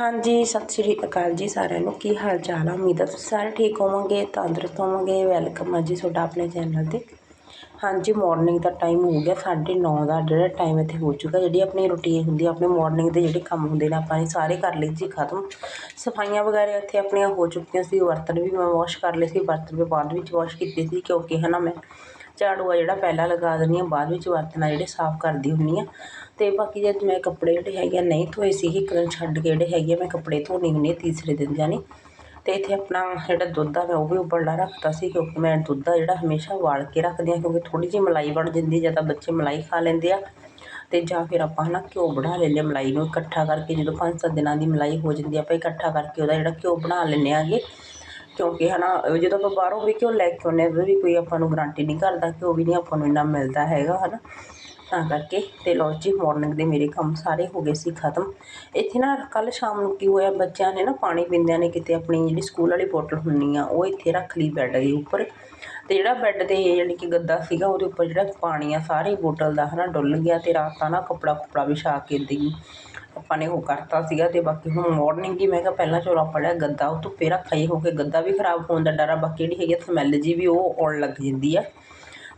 ਹਾਂਜੀ, ਸਤਿ ਸ਼੍ਰੀ ਅਕਾਲ ਜੀ ਸਾਰਿਆਂ ਨੂੰ। ਕੀ ਹਾਲ ਚਾਲ ਆ? ਉਮੀਦ ਹੈ ਤੁਸੀਂ ਸਾਰੇ ਠੀਕ ਹੋਵੋਗੇ, ਤੰਦਰੁਸਤ ਹੋਵੋਗੇ। ਵੈਲਕਮ ਆ ਜੀ ਤੁਹਾਡਾ ਆਪਣੇ ਚੈਨਲ ਤੇ। ਹਾਂਜੀ ਮਾਰਨਿੰਗ ਦਾ ਟਾਈਮ ਹੋ ਗਿਆ 9:30 ਦਾ ਜਿਹੜਾ ਟਾਈਮ ਇੱਥੇ ਹੋ ਚੁੱਕਾ। ਜਿਹੜੀ ਆਪਣੀ ਰੁਟੀਨ ਹੁੰਦੀ ਆ, ਆਪਣੇ ਮਾਰਨਿੰਗ ਦੇ ਜਿਹੜੇ ਕੰਮ ਹੁੰਦੇ ਨੇ, ਆਪਾਂ ਨੇ ਸਾਰੇ ਕਰ ਲਏ ਜੀ ਖਤਮ। ਸਫਾਈਆਂ ਵਗੈਰਾ ਇੱਥੇ ਆਪਣੀਆਂ ਹੋ ਚੁੱਕੀਆਂ ਸੀ, ਬਰਤਨ ਵੀ ਮੈਂ ਵਾਸ਼ ਕਰ ਲਏ ਸੀ, ਬਰਤਨ ਵੀ ਬਾਅਦ ਵਿੱਚ ਵਾਸ਼ ਕੀਤੇ ਸੀ, ਕਿਉਂਕਿ ਹੈ ਨਾ ਮੈਂ ਝਾੜੂ ਆ ਜਿਹੜਾ ਪਹਿਲਾਂ ਲਗਾ ਦਿੰਦੀ ਹਾਂ, ਬਾਅਦ ਵਿੱਚ ਬਰਤਨ ਆ ਜਿਹੜੇ ਸਾਫ਼ ਕਰਦੀ ਹੁੰਦੀ ਹਾਂ। ਅਤੇ ਬਾਕੀ ਜੇ ਮੈਂ ਕੱਪੜੇ ਜਿਹੜੇ ਹੈਗੇ ਆ, ਨਹੀਂ ਧੋਏ ਸੀਗੇ, ਇੱਕ ਦਿਨ ਛੱਡ ਕੇ ਜਿਹੜੇ ਹੈਗੇ ਆ, ਮੈਂ ਕੱਪੜੇ ਧੋਣੀ ਹੁੰਦੀ ਹਾਂ ਤੀਸਰੇ ਦਿਨ ਜਾਣੀ। ਅਤੇ ਇੱਥੇ ਆਪਣਾ ਜਿਹੜਾ ਦੁੱਧ ਆ, ਮੈਂ ਉਹ ਵੀ ਉਬਲਣਾ ਰੱਖਤਾ ਸੀ, ਕਿਉਂਕਿ ਮੈਂ ਦੁੱਧ ਆ ਜਿਹੜਾ ਹਮੇਸ਼ਾ ਉਬਾਲ ਕੇ ਰੱਖਦੀ ਹਾਂ, ਕਿਉਂਕਿ ਥੋੜ੍ਹੀ ਜਿਹੀ ਮਲਾਈ ਬਣ ਜਾਂਦੀ ਜਾਂ ਤਾਂ ਬੱਚੇ ਮਲਾਈ ਖਾ ਲੈਂਦੇ ਆ। ਅਤੇ ਜਾਂ ਫਿਰ ਆਪਾਂ ਹੈ ਨਾ ਘਿਓ ਬਣਾ ਲੈਂਦੇ ਹਾਂ, ਮਲਾਈ ਨੂੰ ਇਕੱਠਾ ਕਰਕੇ ਜਦੋਂ ਪੰਜ ਸੱਤ ਦਿਨਾਂ ਦੀ ਮਲਾਈ ਹੋ ਜਾਂਦੀ ਆ, ਆਪਾਂ ਇਕੱਠਾ ਕਰਕੇ ਉਹਦਾ ਜਿਹੜਾ ਘਿਓ ਬਣਾ ਲੈਂਦੇ ਹੈਗੇ ਕਿਉਂਕਿ ਹੈ ਨਾ ਜਦੋਂ ਆਪਾਂ ਬਾਹਰੋਂ ਵੀ ਘਿਓ ਲੈ ਕੇ ਆਉਂਦੇ ਹਾਂ ਉਹਦੀ ਵੀ ਕੋਈ ਆਪਾਂ ਨੂੰ ਗਰੰਟੀ ਨਹੀਂ ਕਰਦਾ ਘਿਓ ਵੀ ਨਹੀਂ ਆਪਾਂ ਨੂੰ ਇੰਨਾ ਮਿਲਦਾ ਹੈਗਾ ਹੈ ਨਾ ਤਾਂ ਕਰਕੇ ਅਤੇ ਲਓ ਜੀ ਮਾਰਨਿੰਗ ਦੇ ਮੇਰੇ ਕੰਮ ਸਾਰੇ ਹੋ ਗਏ ਸੀ ਖਤਮ। ਇੱਥੇ ਨਾ ਕੱਲ੍ਹ ਸ਼ਾਮ ਨੂੰ ਕੀ ਹੋਇਆ, ਬੱਚਿਆਂ ਨੇ ਨਾ ਪਾਣੀ ਪੀਂਦਿਆਂ ਨੇ ਕਿਤੇ ਆਪਣੀ ਜਿਹੜੀ ਸਕੂਲ ਵਾਲੀ ਬੋਟਲ ਹੁੰਦੀ ਆ, ਉਹ ਇੱਥੇ ਰੱਖ ਲਈ ਬੈੱਡ ਦੇ ਉੱਪਰ। ਅਤੇ ਜਿਹੜਾ ਬੈੱਡ 'ਤੇ ਯਾਨੀ ਕਿ ਗੱਦਾ ਸੀਗਾ, ਉਹਦੇ ਉੱਪਰ ਜਿਹੜਾ ਪਾਣੀ ਆ, ਸਾਰੀ ਬੋਟਲ ਦਾ ਹੈ ਨਾ ਡੁੱਲ ਗਿਆ ਅਤੇ ਰਾਤ ਤਾਂ ਨਾ ਕੱਪੜਾ ਕੁਪੜਾ ਵਿਛਾ ਕੇ ਇੱਦਾਂ ਆਪਾਂ ਨੇ ਉਹ ਕਰਤਾ ਸੀਗਾ ਅਤੇ ਬਾਕੀ ਹੁਣ ਮਾਰਨਿੰਗ ਹੀ ਮੈਂ ਕਿਹਾ ਪਹਿਲਾਂ ਚਲੋ ਆਪਾਂ ਲਿਆ ਗੱਦਾ ਉਹ ਧੁੱਪੇ ਰੱਖਿਆ ਹੀ ਹੋ ਕੇ ਗੱਦਾ ਵੀ ਖਰਾਬ ਹੋਣ ਦਾ ਡਰ ਆ, ਬਾਕੀ ਜਿਹੜੀ ਹੈਗੀ ਸਮੈਲ ਜੀ ਵੀ ਉਹ ਆਉਣ ਲੱਗ ਜਾਂਦੀ ਆ।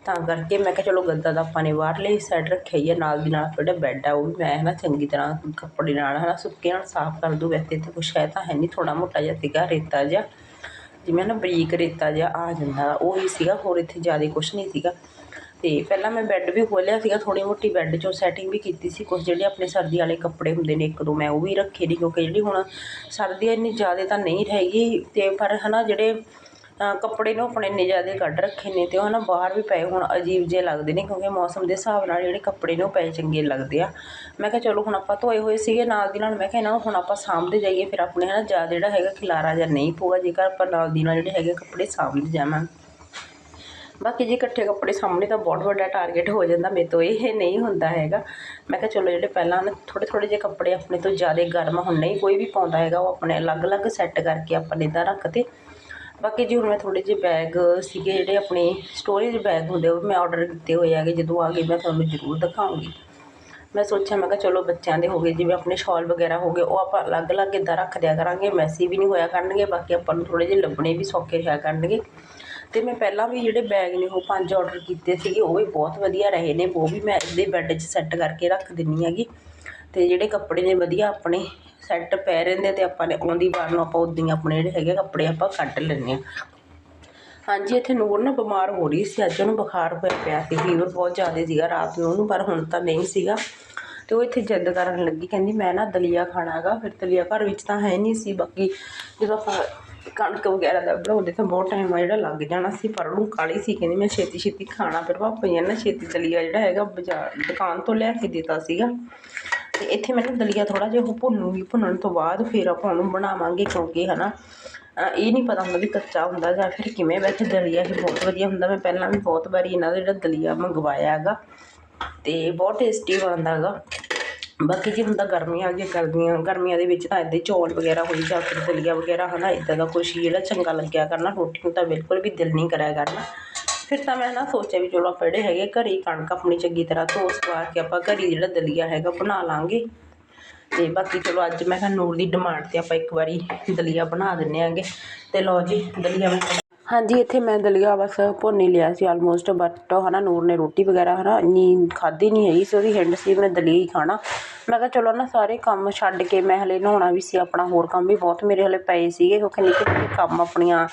ਤਾਂ ਕਰਕੇ ਮੈਂ ਕਿਹਾ ਚਲੋ ਗੱਦਾ ਦਾ ਆਪਾਂ ਨੇ ਬਾਹਰਲੇ ਸਾਈਡ ਰੱਖਿਆ ਹੀ ਆ, ਨਾਲ ਦੀ ਨਾਲ ਜਿਹੜਾ ਬੈੱਡ ਆ, ਉਹ ਵੀ ਮੈਂ ਹੈ ਨਾ ਚੰਗੀ ਤਰ੍ਹਾਂ ਕੱਪੜੇ ਨਾਲ ਹੈ ਨਾ ਸੁੱਕੇ ਨਾਲ ਸਾਫ਼ ਕਰ ਦੂੰ, ਵੈਸੇ ਇੱਥੇ ਕੁਛ ਹੈ ਤਾਂ ਹੈ ਨਹੀਂ ਥੋੜ੍ਹਾ ਮੋਟਾ ਜਿਹਾ ਸੀਗਾ, ਰੇਤਾ ਜਿਹਾ। ਜਿਵੇਂ ਨਾ ਬਰੀਕ ਰੇਤਾ ਜਿਹਾ ਆ ਜਾਂਦਾ ਉਹ ਹੀ ਸੀਗਾ, ਹੋਰ ਇੱਥੇ ਜ਼ਿਆਦਾ ਕੁਛ ਨਹੀਂ ਸੀਗਾ। ਅਤੇ ਪਹਿਲਾਂ ਮੈਂ ਬੈੱਡ ਵੀ ਖੋਲ੍ਹਿਆ ਸੀਗਾ, ਥੋੜ੍ਹੀ ਮੋਟੀ ਬੈੱਡ 'ਚੋਂ ਸੈਟਿੰਗ ਵੀ ਕੀਤੀ ਸੀ, ਕੁਛ ਜਿਹੜੇ ਆਪਣੇ ਸਰਦੀ ਵਾਲੇ ਕੱਪੜੇ ਹੁੰਦੇ ਨੇ, ਇੱਕ ਦੋ ਮੈਂ ਉਹ ਵੀ ਰੱਖੇ ਨੇ, ਕਿਉਂਕਿ ਜਿਹੜੀ ਹੁਣ ਸਰਦੀ ਇੰਨੀ ਜ਼ਿਆਦਾ ਤਾਂ ਨਹੀਂ ਰਹੇਗੀ ਅਤੇ ਪਰ ਹੈ ਨਾ ਜਿਹੜੇ ਕੱਪੜੇ ਨੂੰ ਆਪਣੇ ਇੰਨੇ ਜ਼ਿਆਦਾ ਕੱਢ ਰੱਖੇ ਨੇ ਅਤੇ ਉਹ ਨਾ ਬਾਹਰ ਵੀ ਪਏ, ਹੁਣ ਅਜੀਬ ਜਿਹੇ ਲੱਗਦੇ ਨੇ ਕਿਉਂਕਿ ਮੌਸਮ ਦੇ ਹਿਸਾਬ ਨਾਲ ਜਿਹੜੇ ਕੱਪੜੇ ਨੇ ਉਹ ਪਏ ਚੰਗੇ ਲੱਗਦੇ ਆ। ਮੈਂ ਕਿਹਾ ਚਲੋ ਹੁਣ ਆਪਾਂ ਧੋਏ ਹੋਏ ਸੀਗੇ ਨਾਲ ਦੀ ਨਾਲ, ਮੈਂ ਕਿਹਾ ਇਹਨਾਂ ਨੂੰ ਹੁਣ ਆਪਾਂ ਸਾਂਭਦੇ ਜਾਈਏ, ਫਿਰ ਆਪਣੇ ਹੈ ਨਾ ਜ਼ਿਆਦਾ ਜਿਹੜਾ ਹੈਗਾ ਖਿਲਾਰਾ ਜਾਂ ਨਹੀਂ ਪਊਗਾ, ਜੇਕਰ ਆਪਾਂ ਨਾਲ ਦੀ ਨਾਲ ਜਿਹੜੇ ਹੈਗੇ ਕੱਪੜੇ ਸਾਂਭਦੇ ਜਾਵਾਂਗੇ। ਬਾਕੀ ਜੇ ਇਕੱਠੇ ਕੱਪੜੇ ਸਾਹਮਣੇ ਤਾਂ ਬਹੁਤ ਵੱਡਾ ਟਾਰਗੇਟ ਹੋ ਜਾਂਦਾ, ਮੇਰੇ ਤੋਂ ਇਹ ਨਹੀਂ ਹੁੰਦਾ ਹੈਗਾ। ਮੈਂ ਕਿਹਾ ਚਲੋ ਜਿਹੜੇ ਪਹਿਲਾਂ ਨਾ ਥੋੜ੍ਹੇ ਥੋੜ੍ਹੇ ਜਿਹੇ ਕੱਪੜੇ ਆਪਣੇ ਤੋਂ ਜ਼ਿਆਦਾ ਗਰਮ ਹੁਣ ਨਹੀਂ ਕੋਈ ਵੀ ਪਾਉਂਦਾ ਹੈਗਾ, ਉਹ ਆਪਣੇ ਅਲੱਗ-ਅਲੱਗ ਸੈੱਟ ਕਰਕੇ ਆਪਾਂ ਨੇ ਇੱਦਾਂ ਰੱਖਦੇ ਬਾਕੀ ਜੀ ਹੁਣ ਮੈਂ ਥੋੜ੍ਹੇ ਜਿਹੇ ਬੈਗ ਸੀਗੇ ਜਿਹੜੇ ਆਪਣੇ ਸਟੋਰੇਜ ਬੈਗ ਹੁੰਦੇ ਉਹ ਮੈਂ ਆਰਡਰ ਕੀਤੇ ਹੋਏ ਹੈਗੇ, ਜਦੋਂ ਆ ਗਏ ਮੈਂ ਤੁਹਾਨੂੰ ਜ਼ਰੂਰ ਦਿਖਾਉਂਗੀ। ਮੈਂ ਸੋਚਿਆ, ਮੈਂ ਕਿਹਾ ਚਲੋ ਬੱਚਿਆਂ ਦੇ ਹੋ ਗਏ, ਜਿਵੇਂ ਆਪਣੇ ਸ਼ਾਲ ਵਗੈਰਾ ਹੋ ਗਏ, ਉਹ ਆਪਾਂ ਅਲੱਗ-ਅਲੱਗ ਇੱਦਾਂ ਰੱਖ ਦਿਆ ਕਰਾਂਗੇ ਮੈਸੀ ਵੀ ਨਹੀਂ ਹੋਇਆ ਕਰਨਗੇ, ਬਾਕੀ ਆਪਾਂ ਨੂੰ ਥੋੜ੍ਹੇ ਜਿਹੇ ਲੱਭਣੇ ਵੀ ਸੌਖੇ ਹੋਇਆ ਕਰਨਗੇ। ਅਤੇ ਮੈਂ ਪਹਿਲਾਂ ਵੀ ਜਿਹੜੇ ਬੈਗ ਨੇ, ਉਹ ਪੰਜ ਆਰਡਰ ਕੀਤੇ ਸੀਗੇ, ਉਹ ਵੀ ਬਹੁਤ ਵਧੀਆ ਰਹੇ ਨੇ, ਉਹ ਵੀ ਮੈਂ ਇਹਦੇ ਬੈੱਡ 'ਚ ਸੈੱਟ ਕਰਕੇ ਰੱਖ ਦਿੰਦੀ ਹੈਗੀ। ਅਤੇ ਜਿਹੜੇ ਕੱਪੜੇ ਨੇ, ਵਧੀਆ ਆਪਣੇ ਸੈੱਟ ਪੈ ਰਹਿੰਦੇ ਅਤੇ ਆਪਾਂ ਨੇ ਆਉਂਦੀ ਵਾਰ ਨੂੰ ਆਪਾਂ ਉੱਦਾਂ ਹੀ ਆਪਣੇ ਜਿਹੜੇ ਹੈਗੇ ਕੱਪੜੇ ਆਪਾਂ ਕੱਢ ਲੈਂਦੇ ਹਾਂ। ਹਾਂਜੀ, ਇੱਥੇ ਨੂਰ ਨਾ ਬਿਮਾਰ ਹੋ ਰਹੀ ਸੀ, ਅੱਜ ਉਹਨੂੰ ਬੁਖਾਰ ਹੋਇਆ ਪਿਆ ਸੀ ਫੀਵਰ ਬਹੁਤ ਜ਼ਿਆਦਾ ਸੀਗਾ, ਰਾਤ ਨੂੰ ਉਹਨੂੰ, ਪਰ ਹੁਣ ਤਾਂ ਨਹੀਂ ਸੀਗਾ। ਅਤੇ ਉਹ ਇੱਥੇ ਜਿੱਦ ਕਰਨ ਲੱਗੀ, ਕਹਿੰਦੀ ਮੈਂ ਨਾ ਦਲੀਆ ਖਾਣਾ ਹੈਗਾ, ਫਿਰ ਦਲੀਆ ਘਰ ਵਿੱਚ ਤਾਂ ਹੈ ਨਹੀਂ ਸੀ, ਬਾਕੀ ਜਦੋਂ ਆਪਾਂ ਕਣਕ ਵਗੈਰਾ ਦਾ ਬਣਾਉਂਦੇ ਤਾਂ ਬਹੁਤ ਟਾਈਮ ਆ ਜਿਹੜਾ ਲੱਗ ਜਾਣਾ ਸੀ, ਪਰ ਉਹਨੂੰ ਕਾਲੀ ਸੀ, ਕਹਿੰਦੀ ਮੈਂ ਛੇਤੀ ਛੇਤੀ ਖਾਣਾ, ਫਿਰ ਭਾਪਾ ਜੀ ਨੇ ਨਾ ਛੇਤੀ ਦਲੀਆ ਜਿਹੜਾ ਹੈਗਾ ਬਾਜ਼ਾਰ, ਦੁਕਾਨ ਤੋਂ ਲੈ ਕੇ ਦਿੱਤਾ ਸੀਗਾ। ਅਤੇ ਇੱਥੇ ਮੈਨੂੰ ਦਲੀਆ ਥੋੜ੍ਹਾ ਜਿਹਾ ਉਹ ਭੁੰਨੂਗੀ ਭੁੰਨਣ ਤੋਂ ਬਾਅਦ ਫਿਰ ਆਪਾਂ ਉਹਨੂੰ ਬਣਾਵਾਂਗੇ ਕਿਉਂਕਿ ਹੈ ਨਾ ਇਹ ਨਹੀਂ ਪਤਾ ਹੁੰਦਾ ਵੀ ਕੱਚਾ ਹੁੰਦਾ ਜਾਂ ਫਿਰ ਕਿਵੇਂ, ਵੈਸੇ ਦਲੀਆ ਇਹ ਬਹੁਤ ਵਧੀਆ ਹੁੰਦਾ। ਮੈਂ ਪਹਿਲਾਂ ਵੀ ਬਹੁਤ ਵਾਰੀ ਇਹਨਾਂ ਦਾ ਜਿਹੜਾ ਦਲੀਆ ਮੰਗਵਾਇਆ ਹੈਗਾ ਅਤੇ ਬਹੁਤ ਟੇਸਟੀ ਬਣਦਾ ਹੈਗਾ। ਬਾਕੀ ਜੇ ਹੁੰਦਾ ਗਰਮੀਆਂ ਆ ਗਈਆਂ, ਗਰਮੀਆਂ ਗਰਮੀਆਂ ਦੇ ਵਿੱਚ ਤਾਂ ਇੱਦਾਂ ਚੌਲ ਵਗੈਰਾ ਹੋਈ ਜਾਂ ਫਿਰ ਦਲੀਆ ਵਗੈਰਾ ਹੈ ਨਾ ਇੱਦਾਂ ਦਾ ਕੁਛ ਜਿਹੜਾ ਚੰਗਾ ਲੱਗਿਆ ਕਰਨਾ। ਰੋਟੀ ਨੂੰ ਤਾਂ ਬਿਲਕੁਲ ਵੀ ਦਿਲ ਨਹੀਂ ਕਰਿਆ ਕਰਨਾ। ਫਿਰ ਤਾਂ ਮੈਂ ਨਾ ਸੋਚਿਆ ਵੀ ਚਲੋ ਆਪਾਂ ਜਿਹੜੇ ਹੈਗੇ ਘਰੇ ਹੀ ਕਣਕ ਆਪਣੀ ਚੰਗੀ ਤਰ੍ਹਾਂ ਧੋ ਸਵਾ ਕੇ ਆਪਾਂ ਘਰੇ ਜਿਹੜਾ ਦਲੀਆ ਹੈਗਾ ਬਣਾ ਲਾਂਗੇ। ਅਤੇ ਬਾਕੀ ਚਲੋ ਅੱਜ ਮੈਂ ਕਿਹਾ ਨੂਰ ਦੀ ਡਿਮਾਂਡ 'ਤੇ ਆਪਾਂ ਇੱਕ ਵਾਰੀ ਦਲੀਆ ਬਣਾ ਦਿੰਦੇ ਆਂਗੇ। ਅਤੇ ਲਓ ਜੀ, ਦਲੀਆ ਮੈਂ ਹਾਂਜੀ, ਇੱਥੇ ਮੈਂ ਦਲੀਆ ਬਸ ਭੁੰਨ ਹੀ ਲਿਆ ਸੀ ਆਲਮੋਸਟ ਬਟ ਹੈ ਨਾ ਨੂਰ ਨੇ ਰੋਟੀ ਵਗੈਰਾ ਹੈ ਨਾ ਇੰਨੀ ਖਾਧੀ ਨਹੀਂ ਹੈਗੀ ਸੀ, ਉਹਦੀ ਹਿੰਡ ਸੀ, ਉਹਨੇ ਦਲੀਆ ਹੀ ਖਾਣਾ। ਮੈਂ ਕਿਹਾ ਚਲੋ ਨਾ ਸਾਰੇ ਕੰਮ ਛੱਡ ਕੇ ਮੈਂ ਹਲੇ ਨਹਾਉਣਾ ਵੀ ਸੀ, ਆਪਣਾ ਹੋਰ ਕੰਮ ਵੀ ਬਹੁਤ ਮੇਰੇ ਹਲੇ ਪਏ ਸੀਗੇ, ਕਿਉਂਕਿ ਨਿੱਕੇ ਨਿੱਕੇ ਕੰਮ ਆਪਣੀਆਂ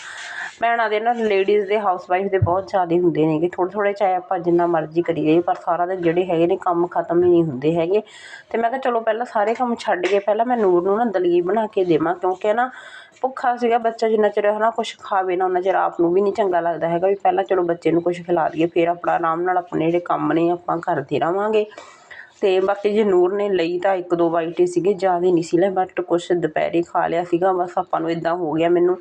ਭੈਣਾਂ ਦੇ ਨਾ ਲੇਡੀਜ਼ ਦੇ ਹਾਊਸ ਵਾਈਫ ਦੇ ਬਹੁਤ ਜ਼ਿਆਦਾ ਹੁੰਦੇ ਨੇਗੇ। ਥੋੜ੍ਹੇ ਥੋੜ੍ਹੇ ਚਾਹੇ ਆਪਾਂ ਜਿੰਨਾ ਮਰਜ਼ੀ ਕਰੀ ਜਾਈਏ ਪਰ ਸਾਰਾ ਦਿਨ ਜਿਹੜੇ ਹੈਗੇ ਨੇ ਕੰਮ ਖਤਮ ਹੀ ਨਹੀਂ ਹੁੰਦੇ ਹੈਗੇ। ਅਤੇ ਮੈਂ ਕਿਹਾ ਚਲੋ ਪਹਿਲਾਂ ਸਾਰੇ ਕੰਮ ਛੱਡ ਕੇ ਪਹਿਲਾਂ ਮੈਂ ਨੂਰ ਨੂੰ ਨਾ ਦਲੀਆ ਬਣਾ ਕੇ ਦੇਵਾਂ, ਕਿਉਂਕਿ ਨਾ ਭੁੱਖਾ ਸੀਗਾ ਬੱਚਾ ਜਿੰਨਾ ਚਿਰ ਹੈ ਨਾ ਕੁਛ ਖਾਵੇ ਨਾ, ਉਹਨਾਂ ਚਿਰ ਆਪ ਨੂੰ ਵੀ ਨਹੀਂ ਚੰਗਾ ਲੱਗਦਾ ਹੈਗਾ ਵੀ ਪਹਿਲਾਂ ਚਲੋ ਬੱਚੇ ਨੂੰ ਕੁਛ ਖਿਲਾ ਦਈਏ, ਫਿਰ ਆਪਣਾ ਆਰਾਮ ਨਾਲ ਆਪਣੇ ਜਿਹੜੇ ਕੰਮ ਨੇ ਆਪਾਂ ਕਰਦੇ ਰਹਾਂਗੇ ਅਤੇ ਬਾਕੀ ਜੇ ਨੂਰ ਨੇ ਲਈ ਤਾਂ ਇੱਕ ਦੋ ਬਾਈਟ ਸੀਗੇ, ਜ਼ਿਆਦਾ ਨਹੀਂ ਸੀ ਲੈ ਬਟ ਕੁਛ ਦੁਪਹਿਰੇ ਖਾ ਲਿਆ ਸੀਗਾ, ਬਸ ਆਪਾਂ ਨੂੰ ਇੱਦਾਂ ਹੋ ਗਿਆ ਮੈਨੂੰ।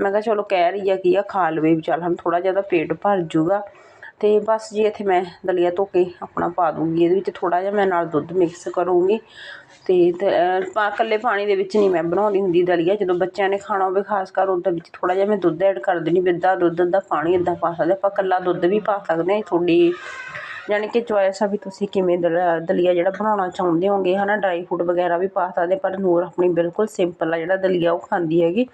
ਮੈਂ ਕਿਹਾ ਚਲੋ ਕਹਿ ਰਹੀ ਆ ਕੀ ਆ, ਖਾ ਲਵੇ, ਵੀ ਚੱਲ ਹਮ ਥੋੜ੍ਹਾ ਜਿਹਾ ਤਾਂ ਪੇਟ ਭਰ ਜੂਗਾ। ਅਤੇ ਬਸ ਜੀ ਇੱਥੇ ਮੈਂ ਦਲੀਆ ਧੋ ਕੇ ਆਪਣਾ ਪਾ ਦੂੰਗੀ, ਇਹਦੇ ਵਿੱਚ ਥੋੜ੍ਹਾ ਜਿਹਾ ਮੈਂ ਨਾਲ ਦੁੱਧ ਮਿਕਸ ਕਰੂੰਗੀ। ਅਤੇ ਪਾ, ਇਕੱਲੇ ਪਾਣੀ ਦੇ ਵਿੱਚ ਨਹੀਂ ਮੈਂ ਬਣਾਉਂਦੀ ਹੁੰਦੀ ਦਲੀਆ, ਜਦੋਂ ਬੱਚਿਆਂ ਨੇ ਖਾਣਾ ਹੋਵੇ ਖਾਸ ਕਰ ਉਹਦੇ ਵਿੱਚ ਥੋੜ੍ਹਾ ਜਿਹਾ ਮੈਂ ਦੁੱਧ ਐਡ ਕਰ ਦਿੰਦੀ, ਵੀ ਅੱਧਾ ਦੁੱਧ, ਅੱਧਾ ਪਾਣੀ ਇੱਦਾਂ ਪਾ ਸਕਦੇ ਆਪਾਂ ਇਕੱਲਾ ਦੁੱਧ ਵੀ ਪਾ ਸਕਦੇ ਹਾਂ ਤੁਹਾਡੀ ਯਾਨੀ ਕਿ ਚੋਇਸ ਆ ਵੀ ਤੁਸੀਂ ਕਿਵੇਂ ਦਲ- ਦਲੀਆ ਜਿਹੜਾ ਬਣਾਉਣਾ ਚਾਹੁੰਦੇ ਹੋਗੇ, ਹਨਾ? ਡਰਾਈ ਫਰੂਟ ਵਗੈਰਾ ਵੀ ਪਾ ਸਕਦੇ, ਪਰ ਨੂਰ ਆਪਣੀ ਬਿਲਕੁਲ ਸਿੰਪਲ ਆ ਜਿਹੜਾ ਦਲੀਆ ਉਹ ਖਾਂਦੀ ਹੈਗੀ।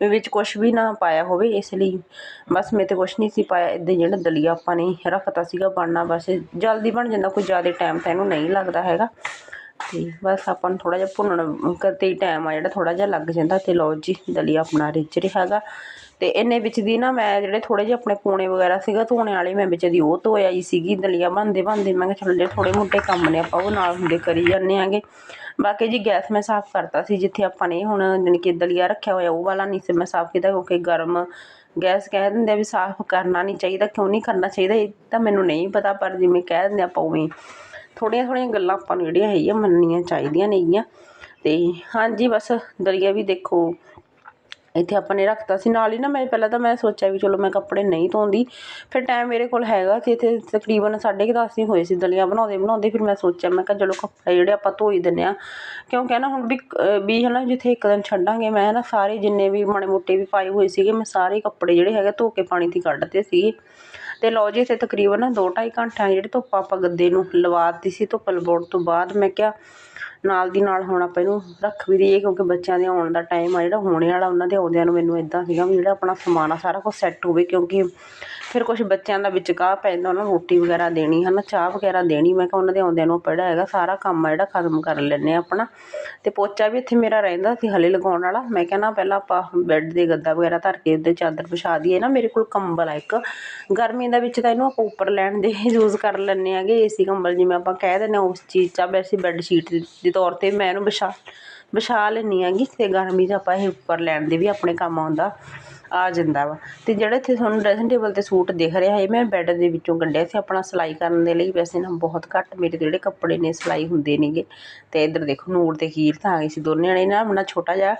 ਵੀ ਵਿੱਚ ਕੁਝ ਵੀ ਨਾ ਪਾਇਆ ਹੋਵੇ, ਇਸ ਲਈ ਬਸ ਮੈਂ ਤੇ ਕੁਝ ਨਹੀਂ ਸੀ ਪਾਇਆ। ਇੱਦਾਂ ਜਿਹੜਾ ਦਲੀਆ ਆਪਾਂ ਨੇ ਰੱਖਤਾ ਸੀਗਾ ਬਣਨਾ, ਬਸ ਜਲਦੀ ਬਣ ਜਾਂਦਾ, ਕੋਈ ਜ਼ਿਆਦਾ ਟਾਈਮ ਤਾਂ ਇਹਨੂੰ ਨਹੀਂ ਲੱਗਦਾ ਹੈਗਾ। ਤੇ ਬਸ ਆਪਾਂ ਨੂੰ ਥੋੜਾ ਜਿਹਾ ਭੁੰਨਣ ਕਰਤੇ ਹੀ ਟਾਈਮ ਆ ਜਿਹੜਾ ਥੋੜਾ ਜਿਹਾ ਲੱਗ ਜਾਂਦਾ। ਤੇ ਲਓ ਜੀ, ਦਲੀਆ ਆਪਣਾ ਰਿੱਝ ਰਿਹਾ ਹੈਗਾ। ਤੇ ਇੰਨੇ ਵਿੱਚ ਦੀ ਨਾ ਮੈਂ ਜਿਹੜੇ ਥੋੜੇ ਜਿਹੇ ਆਪਣੇ ਪੂਣੇ ਵਗੈਰਾ ਸੀਗਾ ਧੋਣੇ ਵਾਲੇ, ਮੈਂ ਵਿੱਚ ਦੀ ਉਹ ਧੋਇਆ ਹੀ ਸੀਗੀ, ਦਲੀਆ ਬਣਦੇ ਬਣਦੇ, ਮੈਂ ਕਿਹਾ ਚਲੋ ਜਿਹੜੇ ਥੋੜੇ ਮੋਟੇ ਕੰਮ ਨੇ ਆਪਾਂ ਉਹ ਨਾਲ ਹੁੰਦੇ ਕਰੀ ਜਾਂਦੇ ਆਂਗੇ। ਬਾਕੀ ਜੀ ਗੈਸ ਮੈਂ ਸਾਫ਼ ਕਰਤਾ ਸੀ, ਜਿੱਥੇ ਆਪਾਂ ਨੇ ਹੁਣ ਜਾਣੀ ਕਿ ਦਲੀਆ ਰੱਖਿਆ ਹੋਇਆ ਉਹ ਵਾਲਾ ਨਹੀਂ ਸੀ, ਮੈਂ ਸਾਫ਼ ਕੀਤਾ ਕਿਉਂਕਿ ਗਰਮ ਗੈਸ ਕਹਿ ਦਿੰਦੇ ਵੀ ਸਾਫ਼ ਕਰਨਾ ਨਹੀਂ ਚਾਹੀਦਾ, ਕਿਉਂ ਨਹੀਂ ਕਰਨਾ ਚਾਹੀਦਾ, ਇਹ ਤਾਂ ਮੈਨੂੰ ਨਹੀਂ ਪਤਾ, ਪਰ ਜਿਵੇਂ ਕਹਿ ਦਿੰਦੇ ਆਪਾਂ ਉਵੇਂ ਥੋੜ੍ਹੀਆਂ ਥੋੜ੍ਹੀਆਂ ਗੱਲਾਂ ਆਪਾਂ ਨੂੰ ਜਿਹੜੀਆਂ ਹੈਗੀਆਂ, ਮੰਨਣੀਆਂ ਚਾਹੀਦੀਆਂ ਨੇਗੀਆਂ। ਤੇ ਹਾਂਜੀ, ਬਸ ਦਲੀਆ ਵੀ ਦੇਖੋ ਇੱਥੇ ਆਪਾਂ ਨੇ ਰੱਖਤਾ ਸੀ। ਨਾਲ ਹੀ ਨਾ ਮੈਂ ਪਹਿਲਾਂ ਤਾਂ ਮੈਂ ਸੋਚਿਆ ਵੀ ਚਲੋ ਮੈਂ ਕੱਪੜੇ ਨਹੀਂ ਧੋਂਦੀ। ਫਿਰ ਟਾਈਮ ਮੇਰੇ ਕੋਲ ਹੈਗਾ ਸੀ ਇੱਥੇ ਤਕਰੀਬਨ ਸਾਢੇ ਕੁ ਦਸ ਹੀ ਹੋਏ ਸੀ ਦਲੀਆਂ ਬਣਾਉਂਦੇ ਬਣਾਉਂਦੇ। ਫਿਰ ਮੈਂ ਸੋਚਿਆ, ਮੈਂ ਕਿਹਾ ਚਲੋ ਕੱਪੜੇ ਜਿਹੜੇ ਆਪਾਂ ਧੋ ਹੀ ਦਿੰਦੇ ਆ ਕਿਉਂਕਿ ਨਾ ਹੁਣ ਵੀ ਵੀ ਹੈ ਨਾ ਜਿੱਥੇ ਇੱਕ ਦਿਨ ਛੱਡਾਂਗੇ, ਮੈਂ ਨਾ ਸਾਰੇ ਜਿੰਨੇ ਵੀ ਮਾੜੇ ਮੋਟੇ ਵੀ ਪਾਏ ਹੋਏ ਸੀਗੇ, ਮੈਂ ਸਾਰੇ ਕੱਪੜੇ ਜਿਹੜੇ ਹੈਗੇ ਧੋ ਕੇ ਪਾਣੀ 'ਤੇ ਕੱਢਦੇ ਸੀਗੇ। ਤੇ ਲਓ ਜੀ, ਇੱਥੇ ਤਕਰੀਬਨ ਨਾ ਦੋ ਢਾਈ ਘੰਟਿਆਂ ਦੀ ਧੁੱਪ ਆਪਾਂ ਗੱਦੇ ਨੂੰ ਲਵਾ ਦਿੱਤੀ ਸੀ, ਧੁੱਪ ਲਵਾਉਣ ਤੋਂ ਬਾਅਦ ਮੈਂ ਕਿਹਾ ਨਾਲ ਦੀ ਨਾਲ ਹੁਣ ਆਪਾਂ ਇਹਨੂੰ ਰੱਖ ਵੀ ਦਈਏ ਕਿਉਂਕਿ ਬੱਚਿਆਂ ਦੇ ਆਉਣ ਦਾ ਟਾਈਮ ਆ, ਜਿਹੜਾ ਹੋਣੇ ਵਾਲਾ ਉਹਨਾਂ ਦੇ ਆਉਂਦਿਆਂ ਨੂੰ ਮੈਨੂੰ ਇੱਦਾਂ ਸੀਗਾ ਵੀ ਜਿਹੜਾ ਆਪਣਾ ਸਮਾਨ ਆ, ਸਾਰਾ ਕੁਝ ਸੈੱਟ ਹੋਵੇ ਕਿਉਂਕਿ ਫਿਰ ਕੁਛ ਬੱਚਿਆਂ ਦਾ ਵਿੱਚ ਕਾਹ ਪੈ ਜਾਂਦਾ, ਉਹਨਾਂ ਨੂੰ ਰੋਟੀ ਵਗੈਰਾ ਦੇਣੀ ਹੈ ਨਾ ਚਾਹ ਵਗੈਰਾ ਦੇਣੀ, ਮੈਂ ਕਿਹਾ ਉਹਨਾਂ ਦੇ ਆਉਂਦਿਆਂ ਨੂੰ ਆਪਾਂ ਜਿਹੜਾ ਹੈਗਾ ਸਾਰਾ ਕੰਮ ਆ, ਜਿਹੜਾ ਖਤਮ ਕਰ ਲੈਂਦੇ ਹਾਂ ਆਪਣਾ। ਅਤੇ ਪੋਚਾ ਵੀ ਇੱਥੇ ਮੇਰਾ ਰਹਿੰਦਾ ਸੀ ਹਲੇ ਲਗਾਉਣ ਵਾਲਾ। ਮੈਂ ਕਿਹਾ ਨਾ ਪਹਿਲਾਂ ਆਪਾਂ ਬੈੱਡ ਦੇ ਗੱਦਾ ਵਗੈਰਾ ਧਰ ਕੇ ਉਹਦੇ ਚਾਦਰ ਵਿਛਾ ਦਈਏ ਨਾ, ਮੇਰੇ ਕੋਲ ਕੰਬਲ ਆ ਇੱਕ। ਗਰਮੀ ਦੇ ਵਿੱਚ ਤਾਂ ਇਹਨੂੰ ਆਪਾਂ ਉੱਪਰ ਲੈਣ ਦੇ ਯੂਜ਼ ਕਰ ਲੈਂਦੇ ਹਾਂਗੇ, ਏ ਸੀ ਕੰਬਲ ਜਿਵੇਂ ਆਪਾਂ ਕਹਿ ਦਿੰਦੇ ਹਾਂ, ਉਸ ਚੀਜ਼ 'ਚ ਆ, ਵੈਸੇ ਬੈੱਡ ਸ਼ੀਟ ਦੇ ਤੌਰ ਤੇ ਮੈਂ ਇਹਨੂੰ ਵਿਛਾ ਵਿਛਾ ਲੈਂਦੀ ਆਂਗੀ ਅਤੇ ਗਰਮੀ 'ਚ ਆਪਾਂ ਇਹ ਉੱਪਰ ਲੈਣ ਦੇ ਵੀ ਆਪਣੇ ਕੰਮ ਆਉਂਦਾ। ਆ ਜਾਂਦਾ ਵਾ। ਤੇ ਜਿਹੜਾ ਇੱਥੇ ਤੁਹਾਨੂੰ ਡਰੈਸਿੰਗ ਟੇਬਲ ਤੇ ਸੂਟ ਦਿਖ ਰਿਹਾ ਹੈ ਮੈਂ ਬੈੱਡ ਦੇ ਵਿੱਚੋਂ ਕੱਢਿਆ ਸੀ ਆਪਣਾ ਸਿਲਾਈ ਕਰਨ ਦੇ ਲਈ। ਵੈਸੇ ਨਾ ਬਹੁਤ ਘੱਟ ਮੇਰੇ ਜਿਹੜੇ ਕੱਪੜੇ ਨੇ ਸਿਲਾਈ ਹੁੰਦੇ ਨੇਗੇ। ਤੇ ਇੱਧਰ ਦੇਖੋ ਨੂਰ ਤੇ ਹੀਰ ਤਾਂ ਆ ਗਏ ਸੀ ਦੋਨੇ ਜਣੇ। ਨਾ ਆਪਣਾ ਛੋਟਾ ਜਿਹਾ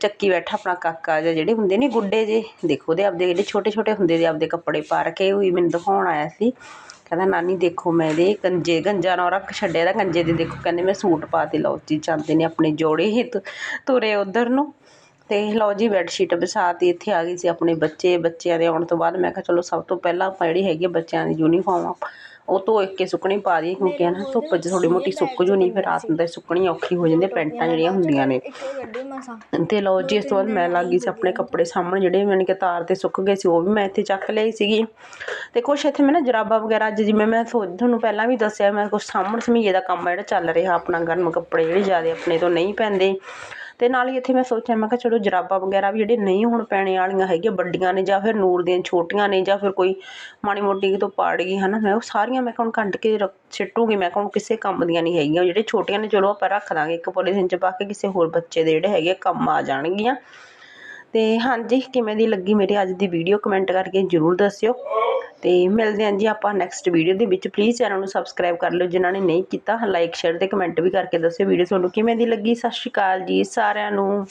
ਚੱਕੀ ਬੈਠਾ ਆਪਣਾ ਕਾਕਾ ਜਿਹਾ, ਜਿਹੜੇ ਹੁੰਦੇ ਨੇ ਗੁੱਡੇ ਜੇ। ਦੇਖੋ ਦੇ ਆਪਦੇ ਜਿਹੜੇ ਛੋਟੇ ਛੋਟੇ ਹੁੰਦੇ ਦੇ ਆਪਦੇ ਕੱਪੜੇ ਪਾ ਰਕੇ ਹੋਈ ਮੈਨੂੰ ਦਿਖਾਉਣ ਆਇਆ ਸੀ। ਕਹਿੰਦਾ, ਨਾਨੀ ਦੇਖੋ ਮੈਂ ਇਹਦੇ ਗੰਜੇ, ਗੰਜਾ ਨਾ ਰੱਖ ਛੱਡਿਆ ਦਾ ਗੰਜੇ ਦੇ। ਦੇਖੋ ਕਹਿੰਦੇ ਮੈਂ ਸੂਟ ਪਾ ਤੇ ਲਓ ਜੀ ਚਾਹੁੰਦੇ ਨੇ ਆਪਣੇ ਜੋੜੇ ਹੀ ਤੁ- ਤੁਰੇ ਉਧਰ ਨੂੰ। ਤੇ ਲਓ ਜੀ ਬੈੱਡ ਸ਼ੀਟ ਵਿਛਾਤੀ ਇੱਥੇ ਆ ਗਈ ਸੀ ਆਪਣੇ ਬੱਚੇ, ਬੱਚਿਆਂ ਦੇ ਆਉਣ ਤੋਂ ਬਾਅਦ ਮੈਂ ਕਿਹਾ ਚਲੋ ਸਭ ਤੋਂ ਪਹਿਲਾਂ ਆਪਾਂ ਜਿਹੜੀ ਹੈਗੀ ਆ ਬੱਚਿਆਂ ਦੀ ਯੂਨੀਫਾਰਮ ਆ, ਉਹ ਧੋ ਕੇ ਸੁੱਕਣੀ ਪਾ ਦੀ ਕਿਉਂਕਿ ਨਾ ਧੁੱਪ 'ਚ ਥੋੜੀ ਮੋਟੀ ਸੁੱਕ ਜੂ ਨਹੀਂ, ਫਿਰ ਰਾਤ ਨੂੰ ਤਾਂ ਸੁੱਕਣੀ ਔਖੀ ਹੋ ਜਾਂਦੀ ਪੈਂਟਾਂ ਜਿਹੜੀਆਂ ਹੁੰਦੀਆਂ ਨੇ। ਇੱਕ ਤੇ ਲਓ ਜੀ ਇਸ ਤੋਂ ਬਾਅਦ ਮੈਂ ਲੱਗ ਗਈ ਸੀ ਆਪਣੇ ਕੱਪੜੇ ਸਾਹਮਣੇ, ਜਿਹੜੇ ਮੈਨੂੰ ਕਿ ਤਾਰ ਤੇ ਸੁੱਕ ਗਏ ਸੀ, ਉਹ ਵੀ ਮੈਂ ਇੱਥੇ ਚੱਕ ਲਈ ਸੀਗੀ। ਤੇ ਕੁਛ ਇੱਥੇ ਮੈਂ ਨਾ ਜਰਾਬਾਂ ਵਗੈਰਾ, ਅੱਜ ਜਿਵੇਂ ਮੈਂ ਤੁਹਾਨੂੰ ਪਹਿਲਾਂ ਵੀ ਦੱਸਿਆ, ਮੈਂ ਕੁਛ ਸਾਹਮਣ ਸਮੀਏ ਦਾ ਕੰਮ ਜਿਹੜਾ ਚੱਲ ਰਿਹਾ, ਆਪਣਾ ਗਰਮ ਕੱਪੜੇ ਜਿਹੜੇ ਜ਼ਿਆਦਾ ਆਪਣੇ ਤੋਂ ਨਹੀਂ ਪੈਂਦੇ। ਅਤੇ ਨਾਲ ਹੀ ਇੱਥੇ ਮੈਂ ਸੋਚਿਆ, ਮੈਂ ਕਿਹਾ ਚਲੋ ਜਰਾਬਾਂ ਵਗੈਰਾ ਵੀ ਜਿਹੜੇ ਨਹੀਂ ਹੁਣ ਪੈਣੇ ਵਾਲੀਆਂ ਹੈਗੀਆਂ, ਵੱਡੀਆਂ ਨੇ ਜਾਂ ਫਿਰ ਨੂਰ ਦੀਆਂ, ਛੋਟੀਆਂ ਨੇ ਜਾਂ ਫਿਰ ਕੋਈ ਮਾੜੀ ਮੋਟੀ ਕਿਤੋਂ ਪਾੜ ਗਈ ਹੈ ਨਾ ਮੈਂ ਉਹ ਸਾਰੀਆਂ ਮੈਂ ਕਿਹਾ ਹੁਣ ਕੱਢ ਕੇ ਰੱਖ, ਸਿੱਟੂਗੀ, ਮੈਂ ਕਿਹਾ ਹੁਣ ਕਿਸੇ ਕੰਮ ਦੀਆਂ ਨਹੀਂ ਹੈਗੀਆਂ ਜਿਹੜੇ ਛੋਟੀਆਂ ਨੇ ਚਲੋ ਆਪਾਂ ਰੱਖ ਦਾਂਗੇ, ਇੱਕ ਪੋਲੀਥੀਨ 'ਚ ਪਾ ਕੇ ਕਿਸੇ ਹੋਰ ਬੱਚੇ ਦੇ ਜਿਹੜੇ ਹੈਗੇ ਆ ਕੰਮ ਆ ਜਾਣਗੀਆਂ। ਅਤੇ ਹਾਂਜੀ, ਕਿਵੇਂ ਦੀ ਲੱਗੀ ਮੇਰੀ ਅੱਜ ਦੀ ਵੀਡੀਓ ਕਮੈਂਟ ਕਰਕੇ ਜਰੂਰ ਦੱਸਿਓ। ਤੇ ਮਿਲਦੇ ਹਾਂ ਜੀ ਆਪਾਂ ਨੈਕਸਟ ਵੀਡੀਓ ਦੇ ਵਿੱਚ। ਪਲੀਜ਼ ਚੈਨਲ ਨੂੰ ਸਬਸਕ੍ਰਾਈਬ ਕਰ ਲਿਓ। ਜਿਨ੍ਹਾਂ ਨੇ ਨਹੀਂ ਕੀਤਾ ਲਾਈਕ ਸ਼ੇਅਰ ਤੇ ਕਮੈਂਟ ਵੀ ਕਰਕੇ ਦੱਸਿਓ। ਵੀਡੀਓ ਤੁਹਾਨੂੰ ਕਿਵੇਂ ਦੀ ਲੱਗੀ? ਸਤਿ ਸ਼੍ਰੀ ਅਕਾਲ ਜੀ ਸਾਰਿਆਂ ਨੂੰ।